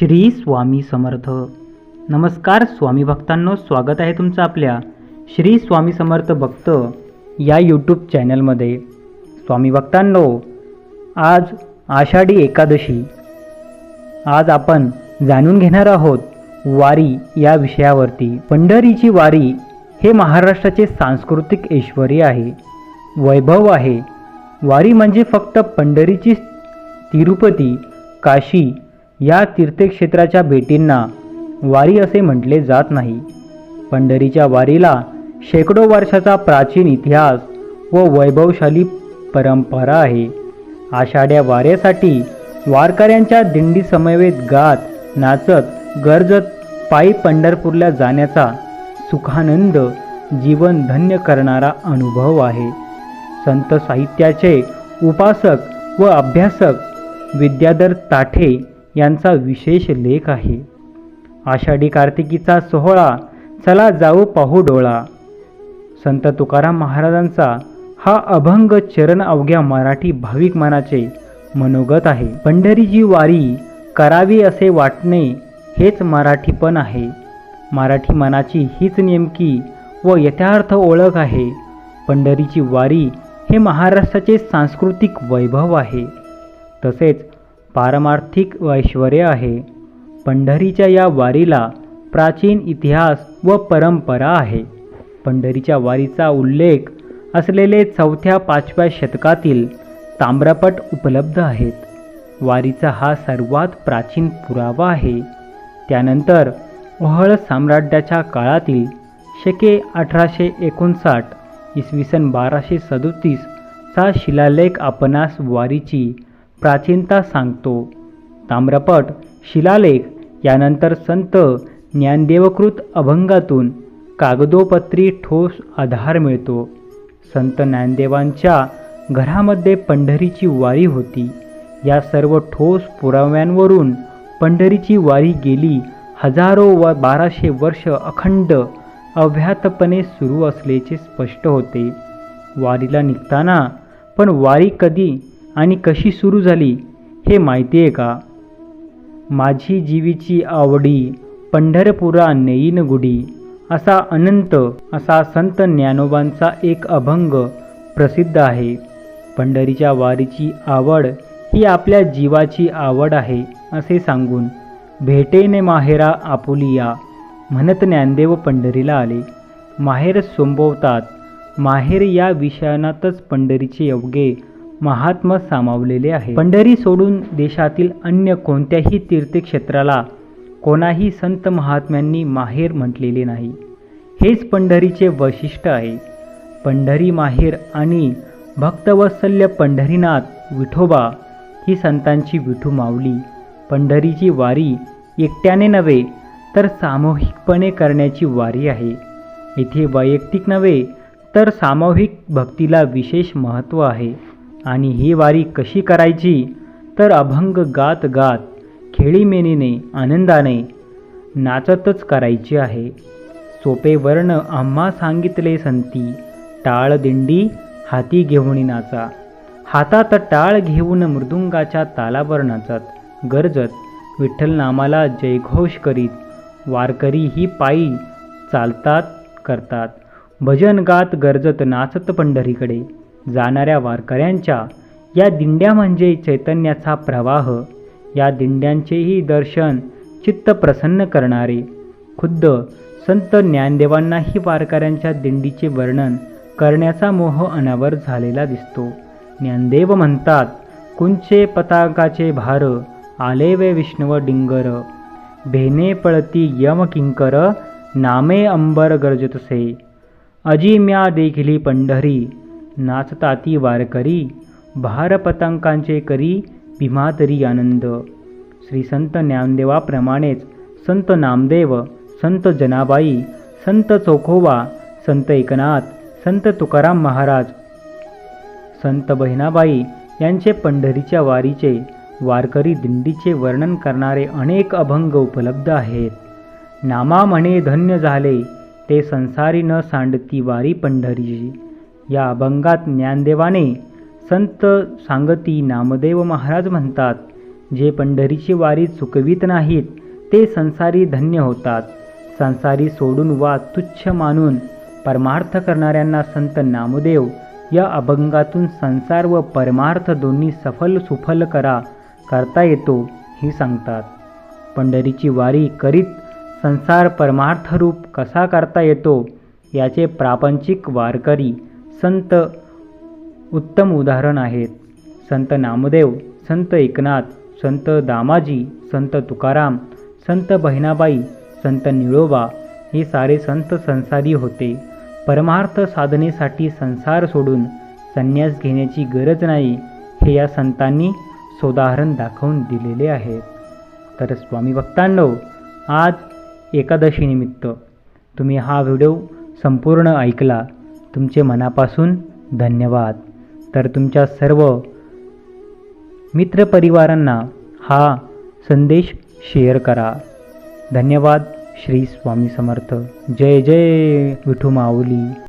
श्री स्वामी समर्थ. नमस्कार स्वामी भक्तांनो स्वागत आहे तुमचं आपल्या श्री स्वामी समर्थ भक्त या यूट्यूब चॅनलमध्ये स्वामी भक्तांनो आज आषाढी एकादशी. आज आपण जाणून घेणार आहोत वारी या विषयावरती. पंढरीची वारी हे महाराष्ट्राचे सांस्कृतिक ऐश्वर्य आहे वैभव आहे. वारी म्हणजे फक्त पंढरीची तिरुपती काशी या तीर्थक्षेत्राच्या भेटींना वारी असे म्हटले जात नाही. पंढरीच्या वारीला शेकडो वर्षाचा प्राचीन इतिहास व वैभवशाली परंपरा आहे. आषाढ्या वाऱ्यासाठी वारकऱ्यांच्या दिंडीसमवेत गात नाचत गरजत पायी पंढरपूरला जाण्याचा सुखानंद जीवन धन्य करणारा अनुभव आहे. संत साहित्याचे उपासक व अभ्यासक विद्याधर ताठे यांचा विशेष लेख आहे. आषाढी कार्तिकीचा सोहळा चला जाऊ पाहू डोळा. संत तुकाराम महाराजांचा हा अभंग चरण अवघ्या मराठी भाविक मनाचे मनोगत आहे. पंढरीची वारी करावी असे वाटणे हेच मराठीपण आहे. मराठी मनाची हीच नेमकी व यथार्थ ओळख आहे. पंढरीची वारी हे महाराष्ट्राचे सांस्कृतिक वैभव आहे. तसेच पारमार्थिक ऐश्वर आहे. पंढरीच्या या वारीला प्राचीन इतिहास व परंपरा आहे. पंढरीच्या वारीचा उल्लेख असलेले चौथ्या पाचव्या शतकातील ताम्रपट उपलब्ध आहेत. वारीचा हा सर्वात प्राचीन पुरावा आहे. त्यानंतर ओहळ साम्राज्याच्या काळातील शके अठराशे एकोणसाठ इसवी सन बाराशे सदोतीसचा शिलालेख आपणास वारीची प्राचीनता सांगतो. ताम्रपट शिलालेख यानंतर संत ज्ञानदेवकृत अभंगातून कागदोपत्री ठोस आधार मिळतो. संत ज्ञानदेवांच्या घरामध्ये पंढरीची वारी होती. या सर्व ठोस पुराव्यांवरून पंढरीची वारी गेली हजारो व बाराशे वर्ष अखंड अव्याहतपणे सुरू असल्याचे स्पष्ट होते. वारीला निघताना पण वारी कधी आणि कशी सुरू झाली हे माहिती आहे का? माझी जीवीची आवडी पंढरपुरा नेईन गुडी असा अनंत असा संत ज्ञानोबांचा एक अभंग प्रसिद्ध आहे. पंढरीच्या वारीची आवड ही आपल्या जीवाची आवड आहे असे सांगून भेटेने माहेरा आपुलिया म्हणत ज्ञानदेव पंढरीला आले. माहेर सोंबवतात. माहेर या विषयानातच पंढरीचे अवघे महात्म सामावलेले आहे. पंढरी सोडून देशातील अन्य कोणत्याही तीर्थक्षेत्राला कोणाही संत महात्म्यांनी माहेर म्हटलेले नाही. हेच पंढरीचे वैशिष्ट्य आहे. पंढरी माहेर आणि भक्तवत्सल्य पंढरीनाथ विठोबा ही संतांची विठू माऊली पंढरीची वारी एकट्याने नव्हे तर सामूहिकपणे करण्याची वारी आहे. इथे वैयक्तिक नव्हे तर सामूहिक भक्तीला विशेष महत्त्व आहे. आणि ही वारी कशी करायची? तर अभंग गात गात खेळीमेनीने आनंदाने नाचतच करायची आहे. सोपे वर्ण आम्हा सांगितले संती टाळ दिंडी हाती घेऊन नाचा. हातात टाळ घेऊन मृदुंगाच्या तालावर नाचत गरजत विठ्ठल नामाला जयघोष करीत वारकरी ही पायी चालतात करतात. भजन गात गरजत नाचत पंढरीकडे. जाणाऱ्या वारकऱ्यांच्या या दिंड्या म्हणजे चैतन्याचा प्रवाह. या दिंड्यांचेही दर्शन चित्त प्रसन्न करणारे खुद्द संत ज्ञानदेवांनाही वारकऱ्यांच्या दिंडीचे वर्णन करण्याचा मोह अनावर झालेला दिसतो. ज्ञानदेव म्हणतात कुंचे पताकाचे भार आले वे विष्णव डिंगर. भेने पळती यम किंकर नामे अंबर गरजतसे. अजिम्या देखिली पंढरी. नाचताती वारकरी भारपतंकांचे करी भीमातरी आनंद. श्री संत ज्ञानदेवाप्रमाणेच संत नामदेव संत जनाबाई संत चोखोबा संत एकनाथ संत तुकाराम महाराज संत बहिणाबाई यांचे पंढरीच्या वारीचे वारकरी दिंडीचे वर्णन करणारे अनेक अभंग उपलब्ध आहेत. नामा म्हणे धन्य झाले ते संसारी न सांडती वारी पंढरीची. या अभंगात ज्ञानदेवाने संत सांगती नामदेव महाराज म्हणतात जे पंढरीची वारी चुकवीत नाहीत ते संसारी धन्य होतात. संसारी सोडून वा तुच्छ मानून परमार्थ करणाऱ्यांना संत नामदेव या अभंगातून संसार व परमार्थ दोन्ही सफल सुफल करा करता येतो ही सांगतात. पंढरीची वारी करीत संसार परमार्थरूप कसा करता येतो याचे प्रापंचिक वारकरी संत उत्तम उदाहरण आहेत. संत नामदेव संत एकनाथ संत दामाजी संत तुकाराम संत बहिणाबाई संत निळोबा हे सारे संत संसारी होते. परमार्थ साधनेसाठी संसार सोडून संन्यास घेण्याची गरज नाही हे या संतांनी सोदाहरण दाखवून दिलेले आहेत तर स्वामी भक्तांनो आज एकादशीनिमित्त तुम्ही हा व्हिडिओ संपूर्ण ऐकला. तुमचे मनापासून धन्यवाद. तर तुमच्या सर्व मित्रपरिवारांना हा संदेश शेअर करा. धन्यवाद. श्री स्वामी समर्थ. जय जय. विठू माऊली